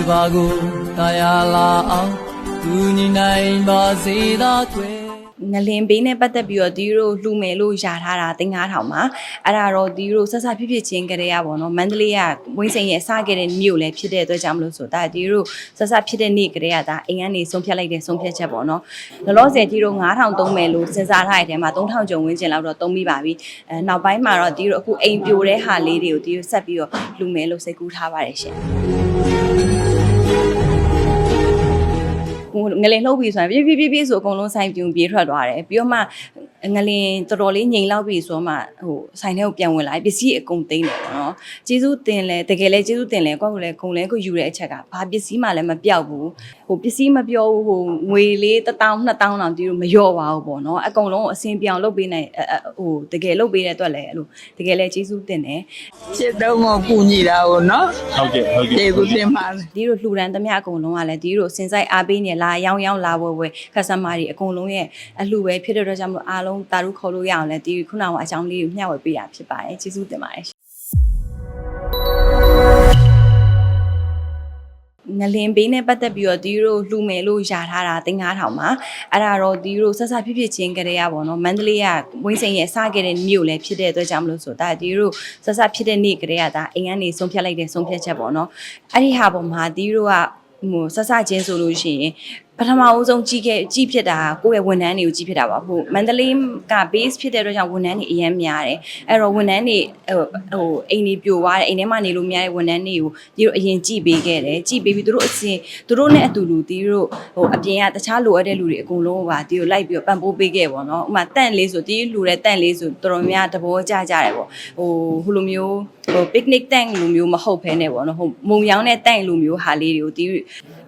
ကဘာကိုတာယာလာအောင်သူညီနိုင်ပါစေသာကွယ်ငလင်ဘေးနဲ့ပတ်သက်ပြီးတော့ဒီတို့လှူမယ်လို့ယာထားတာတင်9000မှာအဲ့ဒါတော့ဒီတို့ဆက်ဆက်ဖြစ်ဖြစ်ချင်းကလေးရပါတော့မန္တလေးကဝင်းစိန်ရဲ့စခဲ့တဲ့မြို့လည်းဖြစ်တဲ့အတွက်ကြောင့်မလို့ဆိုတော့ဒီတို့ဆက်ဆက်ဖြစ်တဲ့နေ့ကလေးကဒါအိမ်ကနေဆုံးဖြတ်လိုက်တဲ့ဆုံးဖြတ်ချက်ပေါ့နော်လောလောဆယ်ဒီတို့9000သုံးမယ်လို့စဉ်းစားထားတဲ့အထဲမှာ3000ကျော်ဝန်းကျင်လောက်တော့သုံးပြီးပါပြီအဲနောက်ပိုင်းမှာတော့ဒီတို့အခုအိမ်ပြိုတဲ့ဟာလေးတွေကိုဒီတို့ဆက်ပြီးတော့လှူမယ်လို့စိတ်ကူးထားပါတယ်ရှင် ငလင်လှုပ်ပြီဆိုတာပြေးပြေးပြေးပြေးဆိုအကုန်လုံးဆိုင်ပြုံပြေးထွက်သွားတယ်ပြီးတော့မှ ငလင်တော်တော်လေးငြိမ်လောက်ပြီဆိုတော့မှဟိုဆိုင်ထဲကိုပြန်ဝင်လာပစ္စည်းအကုန်သိမ်းတယ်ပေါ့နော်ကျေးဇူးတင်လဲတကယ်လဲကျေးဇူးတင်လဲကိုယ့်ကိုယ်လဲဂုံလဲကိုယူတဲ့အချက်ကဘာပစ္စည်းမှလည်းမပြောက်ဘူးဟိုပစ္စည်းမပြောဘူးဟိုငွေလေး1000 2000တောင်တီးလို့မလျော့ပါဘူးပေါ့နော်အကုန်လုံးအစင်ပြောင်လုပ်ပေးနိုင်အအဟိုတကယ်လုပ်ပေးတဲ့အတွက်လဲအဲ့လိုတကယ်လဲကျေးဇူးတင်တယ်ချစ်တော့ကိုကူညီတာကိုနော်ဟုတ်ကဲ့ဟုတ်ကဲ့ကျေကူတင်ပါတယ်ဒီလိုလှူဒန်းသမျှအကုန်လုံးကလည်းဒီလိုစင်စိုက်အားပေးနေလာရောင်းရောင်းလာဝယ်ဝယ် customer တွေအကုန်လုံးရဲ့အလှူပဲဖြစ်တဲ့အတွက်ကြောင့်မလို့အားလုံးတာရုခေါ်လို့ရအောင်လဲဒီခုနကအကြောင်းလေးကိုမျှဝေပေးတာဖြစ်ပါတယ်ကျေးဇူးတင်ပါတယ်ငလင်ဘေးနဲ့ပတ်သက်ပြီးတော့ဒီလိုလှူမယ်လို့ယာထားတာတင်9000မှာအဲ့ဒါတော့ဒီလိုဆက်ဆက်ဖြစ်ဖြစ်ချင်းကလေးရပါတော့မန္တလေးကဝင်းစိန်ရဲ့စခဲ့တဲ့မြို့လည်းဖြစ်တဲ့အတွက်ကြောင့်မလို့ဆိုတော့ဒီလိုဆက်ဆက်ဖြစ်တဲ့နေ့ကလေးကဒါအိမ်ကနေဆုံးဖြတ်လိုက်တဲ့ဆုံးဖြတ်ချက်ပေါ့နော်အဲ့ဒီဟာပေါ်မှာဒီလိုကဟိုဆက်ဆက်ချင်းဆိုလို့ရှိရင် ပထမအဦးဆုံးကြီးခဲ့ကြီးဖြစ်တာကိုယ့်ရဲ့ဝန်ထမ်းတွေကိုကြီးဖြစ်တာပါဟုတ်မန္တလေးက base ဖြစ်တဲ့အတွက်ကြောင့်ဝန်ထမ်းတွေအရင်များတယ်အဲ့တော့ဝန်ထမ်းတွေဟိုဟိုအိမ်တွေပြိုသွားတယ်အိမ်ထဲမှာနေလို့မရတဲ့ဝန်ထမ်းတွေကိုဒီလိုအရင်ကြည်ပေးခဲ့တယ်ကြည်ပေးပြီးသူတို့အစင်သူတို့နဲ့အတူတူဒီလိုဟိုအပြင်ကတခြားလိုအပ်တဲ့လူတွေအကုန်လုံးကဒီလိုလိုက်ပြီးတော့ပံ့ပိုးပေးခဲ့ပေါ့နော်ဥပမာတန့်လေးဆိုဒီလူတဲ့တန့်လေးဆိုတော်တော်များသဘောကျကြတယ်ပေါ့ဟိုဟိုလိုမျိုးဟို picnic tent လိုမျိုးမဟုတ်ဘဲနဲ့ပေါ့နော်ဟိုမုံရောင်းတဲ့ tent လိုမျိုးဟာလေးတွေကိုဒီ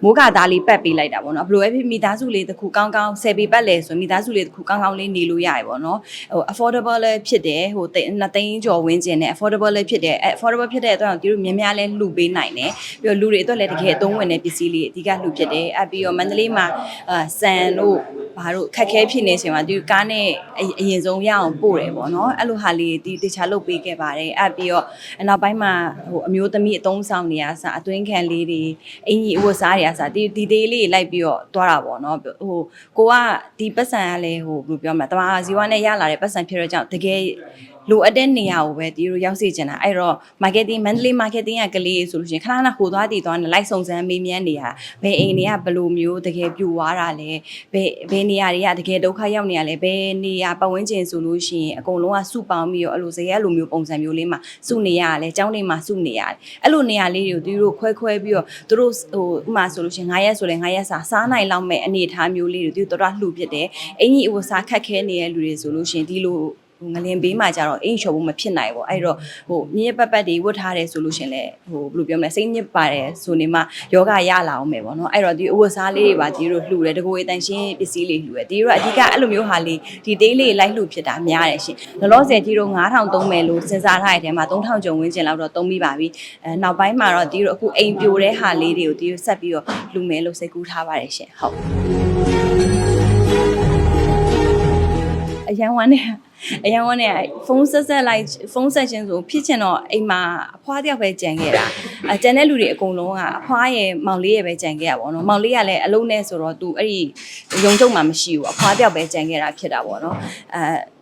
မိုးကသားလေးပတ်ပေးလိုက်တာပေါ့နော်ဘယ်လိုပဲဖြစ်မိသားစုလေးတစ်ခုကောင်းကောင်းဆယ်ပေပတ်လဲဆိုမိသားစုလေးတစ်ခုကောင်းကောင်းလေးနေလို့ရတယ်ပေါ့နော်ဟို affordable လည်းဖြစ်တယ်ဟိုနှစ်သိန်းကျော်ဝန်းကျင်နဲ့ affordable လည်းဖြစ်တယ်အဲ affordable ဖြစ်တဲ့အတွက်ဒီလိုများများလဲလှူပေးနိုင်တယ်ပြီးတော့လူတွေအတွက်လည်းတကယ်အသုံးဝင်တဲ့ပစ္စည်းလေးအဓိကလှူဖြစ်တယ်အပြီးတော့မန္တလေးမှာအာဆန်တို့ ဘာတို့ခက်ခဲဖြစ်နေချိန်မှာဒီကားနဲ့အအရင်ဆုံးရအောင်ပို့တယ်ပေါ့နော်အဲ့လိုဟာလေးဒီတခြားလုပ်ပေးခဲ့ပါတယ်အပြီးတော့အနောက်ပိုင်းမှာဟိုအမျိုးသမီးအသုံးဆောင်နေရစအတွင်းခံလေးတွေအင်ကြီးအဝတ်စားတွေအစဒီဒီသေးလေးတွေလိုက်ပြီးတော့သွားတာပေါ့နော်ဟိုကိုကဒီပတ်စံကလည်းဟိုဘယ်လိုပြောမလဲတမဟာဇီဝနဲ့ရလာတဲ့ပတ်စံဖြစ်တော့ကြောင့်တကယ် လိုအပ်တဲ့နေရာကိုပဲဒီလိုရောက်စေချင်တာအဲ့တော့ marketing Mandalay marketing ကကလေးဆိုလို့ရှိရင်ခဏခဏဟိုသွားတည်သွားနေလိုက်စုံစမ်းမေးမြန်းနေရဘယ်အိမ်တွေကဘယ်လိုမျိုးတကယ်ပြူသွားတာလဲဘယ်ဘယ်နေရာတွေကတကယ်ဒုက္ခရောက်နေရလဲဘယ်နေရာပတ်ဝန်းကျင်ဆိုလို့ရှိရင်အကုန်လုံးကစုပေါင်းပြီးတော့အဲ့လိုဇရက်လိုမျိုးပုံစံမျိုးလေးမှာစုနေရလဲကျောင်းလေးမှာစုနေရတယ်အဲ့လိုနေရာလေးတွေကိုသူတို့ခွဲခွဲပြီးတော့သူတို့ဟိုဥမာဆိုလို့ရှိရင်9ရက်ဆိုလဲ9ရက်စာစားနိုင်လောက်မဲ့အနေအထားမျိုးလေးတွေသူတို့တော်တော်လှူဖြစ်တယ်အင်ကြီးအဝစားခက်ခဲနေတဲ့လူတွေဆိုလို့ရှိရင်ဒီလိုဟို ငလင်ဘေးမှာကြတော့အိမ်ချော်ဖို့မဖြစ်နိုင်ဘူးအဲ့တော့ဟိုမြင်းပတ်ပတ်တွေဝတ်ထားတယ်ဆိုလို့ရှရင်လေဟိုဘယ်လိုပြောမလဲစိတ်ညစ်ပါတယ်ဆိုနေမှယောဂရလာအောင်မယ်ပေါ့နော်အဲ့တော့ဒီအဝတ်စားလေးတွေပါဒီလိုလှူတယ်တကိုယ်အတန်ရှင်းပစ္စည်းလေးလှူတယ်ဒီလိုအဓိကအဲ့လိုမျိုးဟာလေးဒီတေးလေးလိုက်လှူဖြစ်တာများတယ်ရှင်လောလောဆယ်ဒီလို9000သုံးမယ်လို့စဉ်းစားထားတဲ့အထဲမှာ3000ကျော်ဝန်းကျင်လောက်တော့သုံးပြီးပါပြီအဲနောက်ပိုင်းမှာတော့ဒီလိုအခုအိမ်ပြိုတဲ့ဟာလေးတွေကိုဒီလိုဆက်ပြီးတော့လှူမယ်လို့စိတ်ကူးထားပါတယ်ရှင်ဟုတ် အရန်ဝမ်းနဲ့အရန်ဝမ်းနဲ့ဖုန်းဆက်ဆက်လိုက်ဖုန်းဆက်ချင်းဆိုဖြစ်ချင်တော့အိမ်မှာအဖွားတယောက်ပဲကြံခဲ့တာအကြံတဲ့လူတွေအကုန်လုံးကအဖွားရဲ့မောင်လေးရဲ့ပဲကြံခဲ့ရပါတော့မောင်လေးကလည်းအလုံးနဲ့ဆိုတော့သူအဲ့ဒီရုံကျုံမှမရှိဘူးအဖွားတယောက်ပဲကြံခဲ့တာဖြစ်တာပေါ့နော်အဲ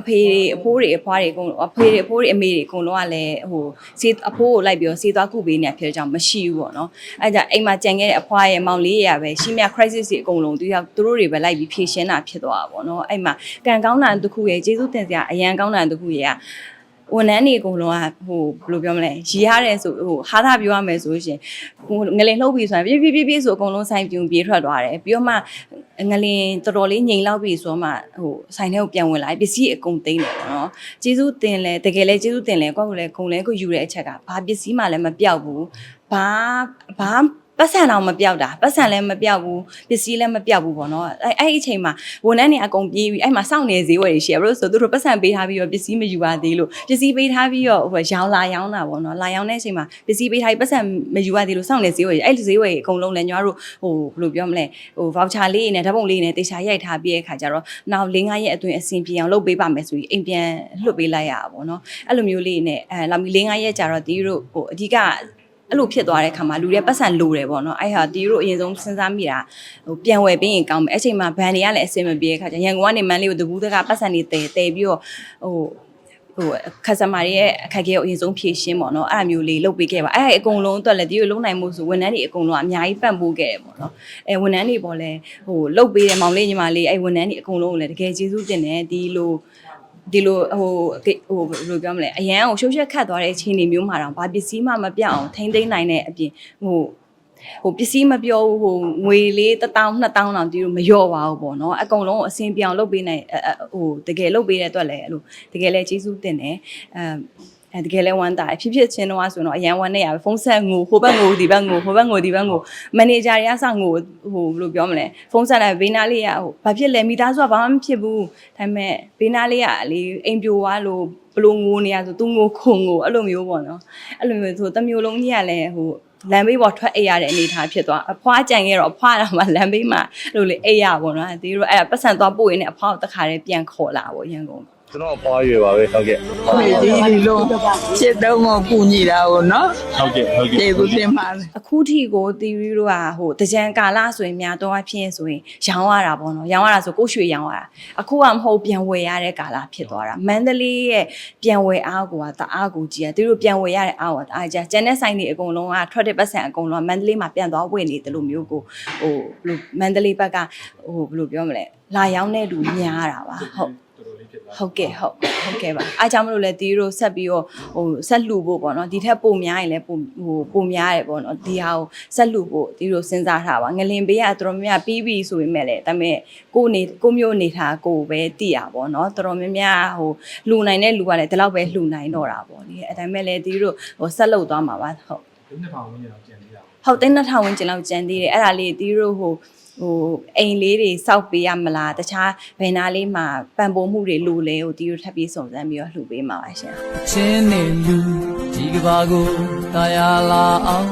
အဖေတွေအဖိုးတွေအဖွားတွေအကုန်လုံးအဖေတွေအဖိုးတွေအမေတွေအကုန်လုံးကလည်းဟိုစေးအဖိုးကိုလိုက်ပြီးတော့စေးသွားကုပေးနေဖြစ်တဲ့ကြောင့်မရှိဘူးပေါ့နော်အဲဒါအိမ်မှာကြံခဲ့တဲ့အဖွားရဲ့မောင်လေးရပဲရှိမြ crisis တွေအကုန်လုံးသူရောက်သူတို့တွေပဲလိုက်ပြီးဖြေရှင်းတာဖြစ်သွားတာပေါ့နော်အဲ့မှာကံကောင်းတာတစ်ခုရဲ့ကျေးဇူးတင်စရာအရန်ကောင်းတာတစ်ခုရဲ့ဝန်ထမ်းတွေအကုန်လုံးကဟိုဘယ်လိုပြောမလဲရီရတယ်ဆိုဟိုဟာသာပြောရမယ်ဆိုရှင်ဟိုငလင်လှုပ်ပြီဆိုရင်ပြေးပြေးပြေးပြေးဆိုအကုန်လုံးဆိုင်ပြုံပြေးထွက်သွားတယ်ပြီးတော့မှ ငလင်တော်တော်လေးငြိမ်လောက်ပြီဆိုတော့မှဟိုဆိုင်ထဲကိုပြန်ဝင်လာပစ္စည်းအကုန်သိမ်းတယ်ပေါ့နော်ကျေးဇူးတင်လဲတကယ်လဲကျေးဇူးတင်လဲကိုယ့်ကိုယ်လဲဂုံလဲကိုယူတဲ့အချက်ကဘာပစ္စည်းမှလည်းမပြောက်ဘူးဘာဘာ ပတ်စံတော့မပြောက်တာပတ်စံလည်းမပြောက်ဘူးပစ္စည်းလည်းမပြောက်ဘူးပေါ့နော်အဲအဲ့ဒီအချိန်မှာဝန်ထမ်းတွေအကုန်ပြေးပြီးအဲ့မှာစောင့်နေဈေးဝယ်တွေရှိရဘလို့ဆိုသူတို့ပတ်စံပေးထားပြီးတော့ပစ္စည်းမယူပါသေးလို့ပစ္စည်းပေးထားပြီးတော့ဟိုရောင်းလာရောင်းတာပေါ့နော်လာရောင်းတဲ့အချိန်မှာပစ္စည်းပေးထားပြီးပတ်စံမယူပါသေးလို့စောင့်နေဈေးဝယ်တွေအဲ့ဒီဈေးဝယ်တွေအကုန်လုံးလည်းညီမတို့ဟိုဘယ်လိုပြောမလဲဟို voucher လေးနဲ့ဓာတ်ပုံလေးနဲ့တေချာရိုက်ထားပြီးတဲ့ခါကျတော့နောက်၄၅ရက်အတွင်းအဆင်ပြေအောင်လုပ်ပေးပါမယ်ဆိုပြီးအိမ်ပြန်လွှတ်ပေးလိုက်ရတာပေါ့နော်အဲ့လိုမျိုးလေးနဲ့အဲလာမီ၄၅ရက်ကြာတော့ဒီတို့ဟိုအဓိက အဲ့လိုဖြစ်သွားတဲ့ခါမှာလူတွေပတ်စံလိုတယ်ပေါ့နော်အဲ့ဟာတီတို့အရင်ဆုံးစဉ်းစားမိတာဟိုပြန်ဝယ်ပြီးရင်ကောင်းမယ်အဲ့ချိန်မှာဘန်တွေကလည်းအဆင်မပြေတဲ့ခါကျရန်ကုန်ကနေမန်းလေးကိုတကူးတကပတ်စံတွေတည်တည်ပြီးတော့ဟိုဟိုခက်စမာတွေရဲ့အခက်အခဲကိုအရင်ဆုံးဖြေရှင်းပေါ့နော်အဲ့အမျိုးလေးလုပ်ပေးခဲ့ပါအဲ့ဒါအကုန်လုံးအတွက်လည်းဒီလိုလုံးနိုင်မှုဆိုဝန်ထမ်းတွေအကုန်လုံးအများကြီးပံ့ပိုးခဲ့တယ်ပေါ့နော်အဲဝန်ထမ်းတွေပေါ်လဲဟိုလုပ်ပေးတယ်မောင်လေးညီမလေးအဲ့ဝန်ထမ်းတွေအကုန်လုံးကိုလည်းတကယ်ကျေးဇူးတင်တယ်ဒီလို ဒီလိုဟိုဟိုဘယ်လိုပြောမလဲအရန်ကိုရှုပ်ရှက်ခတ်သွားတဲ့အခြေအနေမျိုးမှာတော့ဘာပစ္စည်းမှမပြတ်အောင်ထိမ့်သိမ်းနိုင်တဲ့အပြင်ဟိုဟိုပစ္စည်းမပြောဘူးဟိုငွေလေး1000 2000တောင်ဒီလိုမလျော့ပါဘူးပေါ့နော်အကုန်လုံးအဆင်ပြေအောင်လုပ်ပေးနိုင်ဟိုတကယ်လုပ်ပေးတဲ့အတွက်လည်းအဲ့လိုတကယ်လည်းကျေးဇူးတင်တယ်အဲ အဲတကယ်လဲဝမ်းတာဖြစ်ဖြစ်ချင်းတော့ဆိုတော့အရန်ဝမ်းနေရပဲဖုန်းဆက်ငိုဟိုဘက်ငိုဒီဘက်ငိုဟိုဘက်ငိုဒီဘက်ငိုမန်နေဂျာတွေကစငိုဟိုဘယ်လိုပြောမလဲဖုန်းဆက်လိုက်ဘေးနားလေးကဟိုဘာဖြစ်လဲမိသားစုကဘာမှမဖြစ်ဘူးဒါပေမဲ့ဘေးနားလေးကလေအိမ်ပြိုသွားလို့ဘလို့ငိုနေရဆိုသူငိုခုံငိုအဲ့လိုမျိုးပေါ့နော်အဲ့လိုမျိုးဆိုတမျိုးလုံးကြီးကလည်းဟိုလမ်းဘေးပေါ်ထွက်အိပ်ရတဲ့အနေအထားဖြစ်သွားအဖွားကြံခဲ့တော့အဖွားတော့မှလမ်းဘေးမှာအဲ့လိုလေအိပ်ရပေါ့နော်ဒီလိုအဲ့ပတ်စံသွားပို့ရင်းနဲ့အဖွားကိုတခါတည်းပြန်ခေါ်လာပေါ့ရန်ကုန် ကျွန်တော်အဖွားရွယ်ပါပဲဟုတ်ကဲ့ဒီဒီလိုရှစ်တုံးကိုကူညီတာကိုနော်ဟုတ်ကဲ့ဟုတ်ကဲ့ကျေးဇူးတင်ပါတယ်အခုထိကိုတီရီတို့ကဟိုတကြံကာလဆိုရင်များတော့အဖြစ်ဆိုရင်ရောင်းရတာပေါ့နော်ရောင်းရတာဆိုကိုယ့်ရွှေရောင်းရတာအခုကမဟုတ်ပြန်ဝယ်ရတဲ့ကာလဖြစ်သွားတာမန္တလေးရဲ့ပြန်ဝယ်အားကိုကတအားကိုကြီးอ่ะတီတို့ပြန်ဝယ်ရတဲ့အားကတအားကြီးကျန်တဲ့ဆိုင်တွေအကုန်လုံးကထွက်တဲ့ပတ်စံအကုန်လုံးကမန္တလေးမှာပြန်သွားဝယ်နေတယ်လို့မျိုးကိုဟိုဘယ်လိုမန္တလေးဘက်ကဟိုဘယ်လိုပြောမလဲလာရောင်းတဲ့လူများတာပါဟုတ် ဟုတ်ကဲ့ဟုတ်ဟုတ်ကဲ့ပါအားကြောင့်မလို့လဲတီတို့ဆက်ပြီးတော့ဟိုဆက်လှူဖို့ပေါ့နော်ဒီထက်ပိုများရင်လည်းပိုဟိုပိုများတယ်ပေါ့နော်ဒီဟာကိုဆက်လှူဖို့တီတို့စဉ်းစားထားပါငလင်ဘေးကတော်တော်များများပြီးပြီဆိုပေမဲ့လည်းဒါပေမဲ့ကိုနေကိုမျိုးနေထားကိုပဲတည်ရပါတော့တော်တော်များများဟိုလှူနိုင်တဲ့လူကလည်းဒီလောက်ပဲလှူနိုင်တော့တာပေါ့လေအဲဒါပေမဲ့လည်းတီတို့ဟိုဆက်လုပ်သွားမှာပါဟုတ်နှစ်ထောင်ဝန်းကျင်တော့ကျန်သေးတာဟုတ်သိန်းနှစ်ထောင်ဝန်းကျင်လောက်ကျန်သေးတယ်အဲ့ဒါလေးတီးတို့ဟို ဟိုအိမ်လေးတွေစောက်ပေးရမလားတခြားဘယ်နာလေးမှာပံပိုးမှုတွေလိုလဲဟိုတီးတို့ထပ်ပြီးစုံစမ်းပြီးတော့လှူပေးမှာပါရှင်ချင်းနေလူဒီကဘာကိုတာယာလာအောင်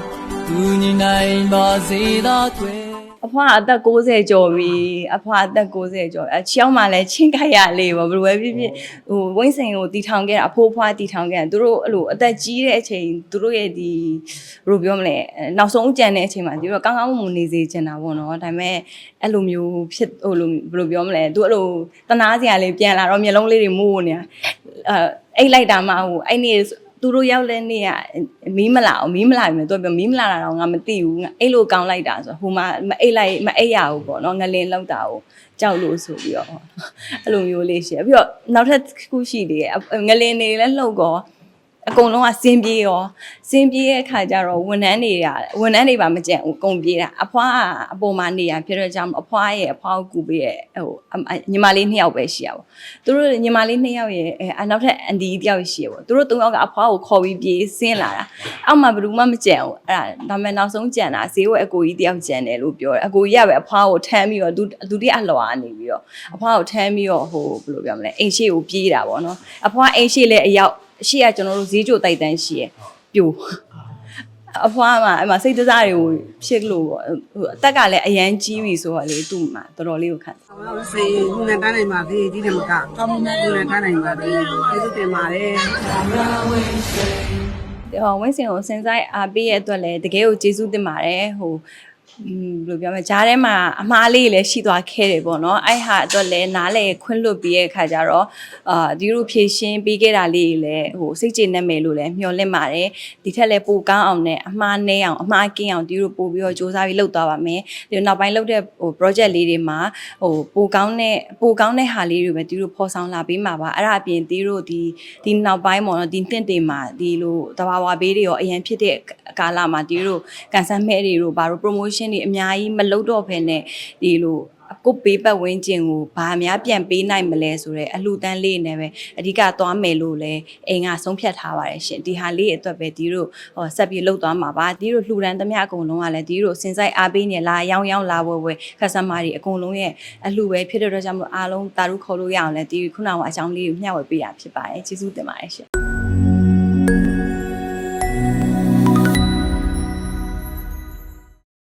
သူညီနိုင်ပါစေသာတွေ့ အဖွားအသက်60ကျော်ပြီအဖွားအသက်60ကျော်အချောင်းမှလည်းချင်းခိုက်ရလေးပေါ့ဘယ်လိုပဲဖြစ်ဖြစ်ဟိုဝိမ့်စိန်ကိုတီထောင်ခဲ့တာအဖိုးဖွားတီထောင်ခဲ့တာသူတို့အဲ့လိုအသက်ကြီးတဲ့အချိန်သူတို့ရဲ့ဒီဘယ်လိုပြောမလဲအဲနောက်ဆုံးကြံတဲ့အချိန်မှာသူတို့ကောင်းကောင်းမွန်မွန်နေစေချင်တာပေါ့နော်ဒါပေမဲ့အဲ့လိုမျိုးဖြစ်ဟိုလိုဘယ်လိုပြောမလဲသူအဲ့လိုတနာစရာလေးပြန်လာတော့မျက်လုံးလေးတွေမိုးနေတာအဲအိတ်လိုက်တာမှဟိုအဲ့နေ့ သူတို့ရောက်တဲ့နေ့ကမီးမလာအောင်မီးမလာပြီသူကပြောမီးမလာတာတော့ငါမသိဘူးငါအဲ့လိုကောင်းလိုက်တာဆိုဟိုမှာမအိတ်လိုက်မအိတ်ရဘူးပေါ့နော်ငလင်လောက်တာကိုကြောက်လို့ဆိုပြီးတော့အဲ့လိုမျိုးလေးရှိတယ်ပြီးတော့နောက်ထပ်တစ်ခုရှိသေးတယ်ငလင်နေလည်းလှုပ်ကော အကုန်လုံးကစင်းပြေးရောစင်းပြေးရဲ့အခါကျတော့ဝန်ထမ်းတွေကဝန်ထမ်းတွေပါမကြံဘူးအကုန်ပြေးတာအဖွားကအပေါ်မှာနေရဖြစ်တော့ကြောင့်အဖွားရဲ့အဖွားကိုကူပေးရဲ့ဟိုညီမလေးနှစ်ယောက်ပဲရှိရပါသူတို့ညီမလေးနှစ်ယောက်ရဲ့အဲနောက်ထပ်အန်ဒီတယောက်ရှိရပါသူတို့သုံးယောက်ကအဖွားကိုခေါ်ပြီးပြေးဆင်းလာတာအောက်မှာဘယ်သူမှမကြံဘူးအဲ့ဒါဒါပေမဲ့နောက်ဆုံးကြံတာဈေးဝယ်အကိုကြီးတယောက်ကြံတယ်လို့ပြောတယ်အကိုကြီးကပဲအဖွားကိုထမ်းပြီးတော့သူသူတည်းအလွာနေပြီးတော့အဖွားကိုထမ်းပြီးတော့ဟိုဘယ်လိုပြောမလဲအိမ်ရှိကိုပြေးတာပေါ့နော်အဖွားအိမ်ရှိလည်းအရောက် အရှိကကျွန်တော်တို့ဈေးကြိုတိုက်တန်းရှိရယ်ပြိုအဖွားမှာအဲ့မှာစိတ်တစားတွေကိုဖြစ်လို့ပေါ့ဟိုအသက်ကလည်းအရန်ကြီးပြီဆိုတော့လေသူ့မှာတော်တော်လေးကိုခံစားဟုတ်စေခုနတန်းနိုင်ပါသေးဒီတမကတောင်းမနဲ့ခုနတန်းနိုင်ပါသေးကျေးဇူးတင်ပါတယ်ဟောဝင်းစင်ကိုစင်ဆိုင်အားပေးရတဲ့အတွက်လည်းတကယ်ကိုကျေးဇူးတင်ပါတယ်ဟို ဘယ်လိုပြောမလဲဂျားထဲမှာအမားလေးလည်းရှိသွားခဲ့တယ်ပေါ့နော်အဲ့ဟာအတွက်လည်းနားလေခွင့်လွတ်ပြီးရဲ့အခါကျတော့အာဒီလိုဖြည့်ရှင်းပေးခဲ့တာလေးလည်းဟိုစိတ်ကျေနပ်မယ်လို့လည်းမျှော်လင့်ပါတယ်ဒီထက်လည်းပိုကောင်းအောင်နဲ့အမှားနည်းအောင်အမှားကင်းအောင်ဒီလိုပို့ပြီးတော့စူးစမ်းပြီးလုပ်သွားပါမယ်ဒီနောက်ပိုင်းလုပ်တဲ့ဟို project လေးတွေမှာဟိုပိုကောင်းတဲ့ပိုကောင်းတဲ့ဟာလေးတွေပဲဒီလိုဖော်ဆောင်လာပေးမှာပါအဲ့ဒါအပြင်ဒီလိုဒီဒီနောက်ပိုင်းပေါ့နော်ဒီနှစ်တွေမှာဒီလိုတဘာဝဘေးတွေရောအရင်ဖြစ်တဲ့ကာလမှာဒီလိုကန်ဆယ်မဲတွေတို့ဘာလို့ promotion တွေအများကြီးမလုပ်တော့ဘဲနဲ့ဒီလိုကိုပေးပတ်ဝန်းကျင်ကိုဘာများပြန်ပေးနိုင်မလဲဆိုတော့အလှတန်းလေးနဲ့ပဲအဓိကသွားမယ်လို့လဲအိမ်ကဆုံးဖြတ်ထားပါတယ်ရှင်ဒီဟာလေးအတွက်ပဲဒီလိုဟောဆက်ပြီးလှုပ်သွားမှာပါဒီလိုလှူဒန်းသမျှအကုန်လုံးကလည်းဒီလိုစင်ဆိုင်အားပေးနေလာရောင်းရောင်းလာဝယ်ဝယ်ခက်ဆမာတွေအကုန်လုံးရဲ့အလှပဲဖြစ်တဲ့အတွက်ကြောင့်မလို့အားလုံးတာရုခေါ်လို့ရအောင်လဲဒီခုနကအကြောင်းလေးကိုမျှဝေပေးတာဖြစ်ပါတယ်ကျေးဇူးတင်ပါတယ်ရှင်